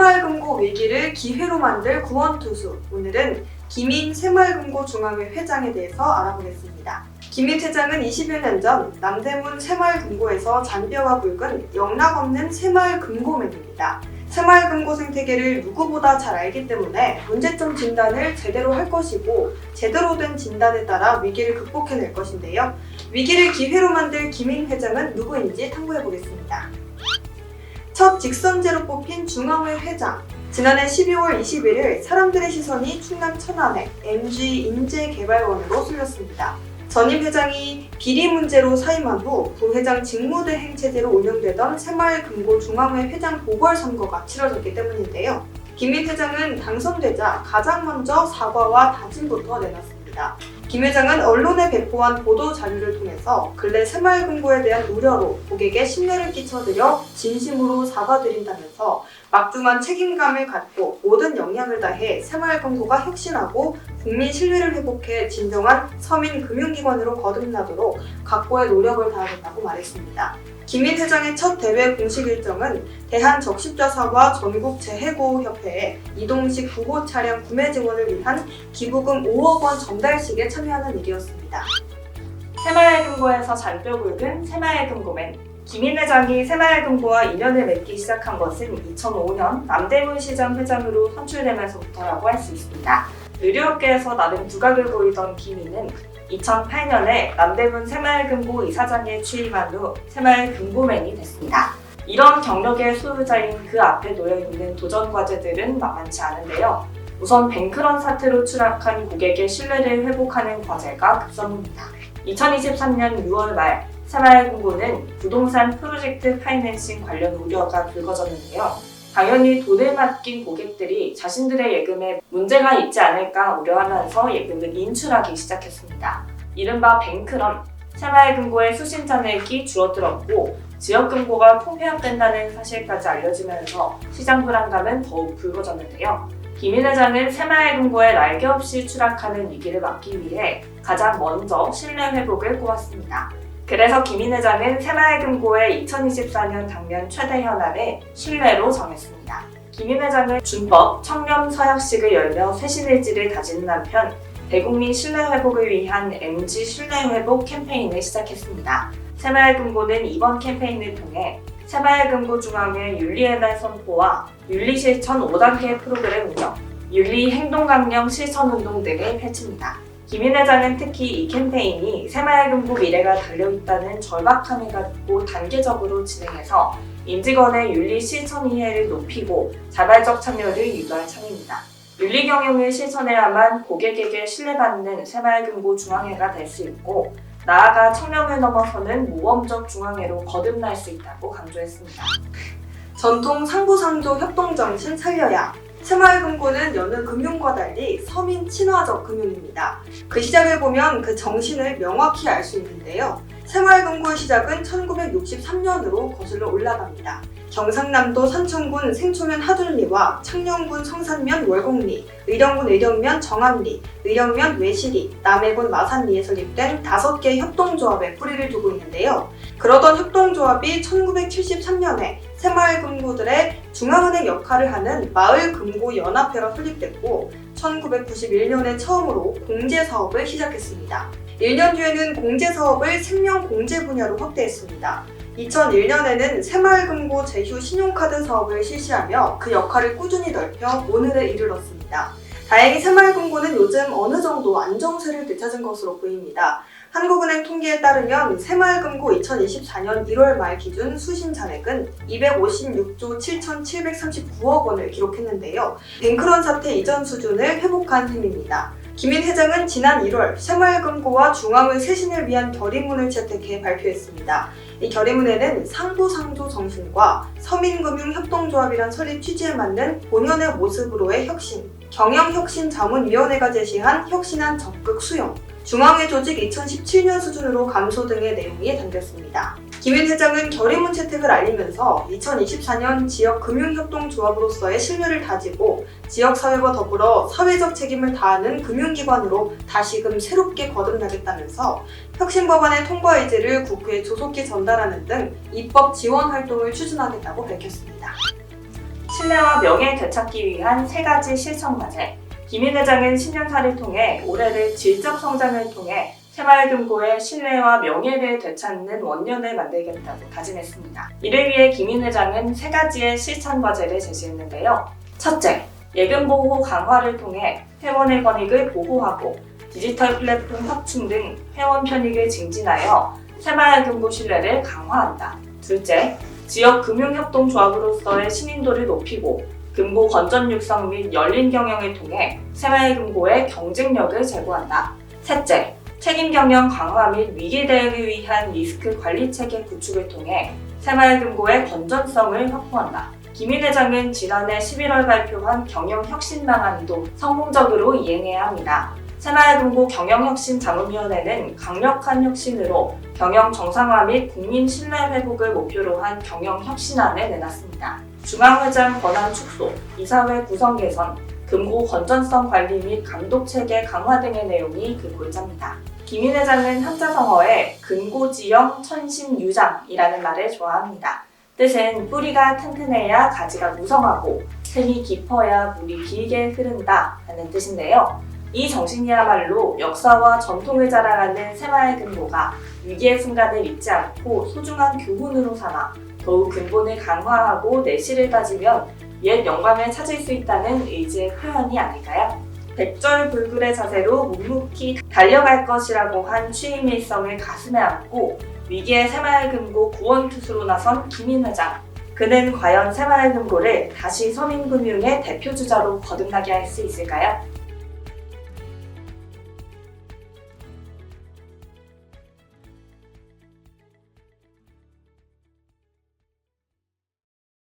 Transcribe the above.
새마을금고 위기를 기회로 만들 구원투수. 오늘은 김인 새마을금고 중앙회 회장에 대해서 알아보겠습니다. 김인 회장은 21년 전 남대문 새마을금고에서 잔뼈가 굵은 영락 없는 새마을금고맨입니다. 새마을금고 생태계를 누구보다 잘 알기 때문에 문제점 진단을 제대로 할 것이고 제대로 된 진단에 따라 위기를 극복해낼 것인데요. 위기를 기회로 만들 김인 회장은 누구인지 탐구해 보겠습니다. 첫 직선제로 뽑힌 중앙회 회장. 지난해 12월 21일 사람들의 시선이 충남 천안의 MG 인재개발원으로 쏠렸습니다. 전임 회장이 비리 문제로 사임한 후 부회장 직무대행 체제로 운영되던 새마을금고 중앙회 회장 보궐선거가 치러졌기 때문인데요. 김민 회장은 당선되자 가장 먼저 사과와 다짐부터 내놨습니다. 김 회장은 언론에 배포한 보도 자료를 통해서 근래 새마을금고에 대한 우려로 고객에 신뢰를 끼쳐드려 진심으로 사과드린다면서 막중한 책임감을 갖고 모든 역량을 다해 새마을금고가 혁신하고 국민 신뢰를 회복해 진정한 서민 금융기관으로 거듭나도록 각고의 노력을 다하겠다고 말했습니다. 김인 회장의 첫 대회 공식 일정은 대한적십자사와 전국재해구호협회에 이동식 구호 차량 구매 지원을 위한 기부금 5억 원 전달식에 참여하는 일이었습니다. 새마을금고에서 잔뼈 굵은 새마을금고맨 김인 회장이 새마을금고와 인연을 맺기 시작한 것은 2005년 남대문 시장 회장으로 선출되면서부터라고 할 수 있습니다. 의료업계에서 나름 두각을 보이던 김인은 2008년에 남대문 새마을금고 이사장에 취임한 후 새마을금고맨이 됐습니다. 이런 경력의 소유자인 그 앞에 놓여있는 도전 과제들은 만만치 않은데요. 우선 뱅크런 사태로 추락한 고객의 신뢰를 회복하는 과제가 급선무입니다. 2023년 6월 말 새마을금고는 부동산 프로젝트 파이낸싱 관련 우려가 불거졌는데요. 당연히 돈을 맡긴 고객들이 자신들의 예금에 문제가 있지 않을까 우려하면서 예금을 인출하기 시작했습니다. 이른바 뱅크런, 새마을금고의 수신 잔액이 줄어들었고 지역금고가 통폐합된다는 사실까지 알려지면서 시장 불안감은 더욱 불거졌는데요. 김인 회장은 새마을금고에 날개 없이 추락하는 위기를 막기 위해 가장 먼저 신뢰 회복을 꼽았습니다. 그래서 김인 회장은 새마을금고의 2024년 당면 최대 현안을 신뢰로 정했습니다. 김인 회장은 준법 청렴 서약식을 열며 새신일지를 다지는 한편 대국민 신뢰 회복을 위한 MG 신뢰 회복 캠페인을 시작했습니다. 새마을금고는 이번 캠페인을 통해 새마을금고 중앙회 윤리의 날 선포와 윤리실천 5단계 프로그램 운영, 윤리 행동강령 실천운동 등을 펼칩니다. 김인 회장은 특히 이 캠페인이 새마을금고 미래가 달려있다는 절박함을 갖고 단계적으로 진행해서 임직원의 윤리 실천 이해를 높이고 자발적 참여를 유도할 참입니다. 윤리 경영을 실천해야만 고객에게 신뢰받는 새마을금고 중앙회가 될 수 있고 나아가 청렴을 넘어서는 모범적 중앙회로 거듭날 수 있다고 강조했습니다. 전통 상부상조 협동정신 살려야 새마을금고는 여느 금융과 달리 서민 친화적 금융입니다. 그 시작을 보면 그 정신을 명확히 알 수 있는데요. 새마을금고의 시작은 1963년으로 거슬러 올라갑니다. 경상남도 산청군 생초면 하둔리와 창녕군 성산면 월곡리, 의령군 의령면 정암리, 의령면 외시리, 남해군 마산리에 설립된 다섯 개의 협동조합에 뿌리를 두고 있는데요. 그러던 협동조합이 1973년에 새마을금고들의 중앙은행 역할을 하는 마을금고연합회가 설립됐고 1991년에 처음으로 공제사업을 시작했습니다. 1년 뒤에는 공제사업을 생명공제 분야로 확대했습니다. 2001년에는 새마을금고 제휴 신용카드 사업을 실시하며 그 역할을 꾸준히 넓혀 오늘에 이르렀습니다. 다행히 새마을금고는 요즘 어느 정도 안정세를 되찾은 것으로 보입니다. 한국은행 통계에 따르면 새마을금고 2024년 1월 말 기준 수신 잔액은 256조 7,739억 원을 기록했는데요. 뱅크런 사태 이전 수준을 회복한 셈입니다. 김인 회장은 지난 1월 새마을금고와 중앙의 쇄신을 위한 결의문을 채택해 발표했습니다. 이 결의문에는 상부상조 정신과 서민금융협동조합이란 설립 취지에 맞는 본연의 모습으로의 혁신, 경영혁신자문위원회가 제시한 혁신한 적극 수용, 중앙회 조직 2017년 수준으로 감소 등의 내용이 담겼습니다. 김인 회장은 결의문 채택을 알리면서 2024년 지역 금융협동조합으로서의 신뢰를 다지고 지역사회와 더불어 사회적 책임을 다하는 금융기관으로 다시금 새롭게 거듭나겠다면서 혁신법안의 통과 의지를 국회에 조속히 전달하는 등 입법 지원 활동을 추진하겠다고 밝혔습니다. 신뢰와 명예 되찾기 위한 세 가지 실천 과제. 김인 회장은 10년사를 통해 올해를 질적 성장을 통해 새마을금고의 신뢰와 명예를 되찾는 원년을 만들겠다고 다짐했습니다. 이를 위해 김인 회장은 세 가지의 실천 과제를 제시했는데요. 첫째, 예금 보호 강화를 통해 회원의 권익을 보호하고 디지털 플랫폼 확충 등 회원 편익을 증진하여 새마을금고 신뢰를 강화한다. 둘째, 지역 금융협동조합으로서의 신인도를 높이고 금고 건전 육성 및 열린 경영을 통해 새마을 금고의 경쟁력을 제고한다. 셋째, 책임 경영 강화 및 위기 대응을 위한 리스크 관리 체계 구축을 통해 새마을 금고의 건전성을 확보한다. 김인 회장은 지난해 11월 발표한 경영 혁신 방안도 성공적으로 이행해야 합니다. 새마을금고 경영혁신자문위원회는 강력한 혁신으로 경영 정상화 및 국민 신뢰 회복을 목표로 한 경영혁신안을 내놨습니다. 중앙회장 권한 축소, 이사회 구성 개선, 금고 건전성 관리 및 감독 체계 강화 등의 내용이 그 골자입니다. 김인 회장은 한자성어에 금고지형 천심유장이라는 말을 좋아합니다. 뜻은 뿌리가 튼튼해야 가지가 무성하고 샘이 깊어야 물이 길게 흐른다 하는 뜻인데요. 이 정신이야말로 역사와 전통을 자랑하는 새마을 금고가 위기의 순간을 잊지 않고 소중한 교훈으로 삼아 더욱 근본을 강화하고 내실을 따지면 옛 영광을 찾을 수 있다는 의지의 표현이 아닐까요? 백절불굴의 자세로 묵묵히 달려갈 것이라고 한 취임 일성을 가슴에 안고 위기의 새마을금고 구원투수로 나선 김인 회장. 그는 과연 새마을금고를 다시 서민금융의 대표주자로 거듭나게 할 수 있을까요?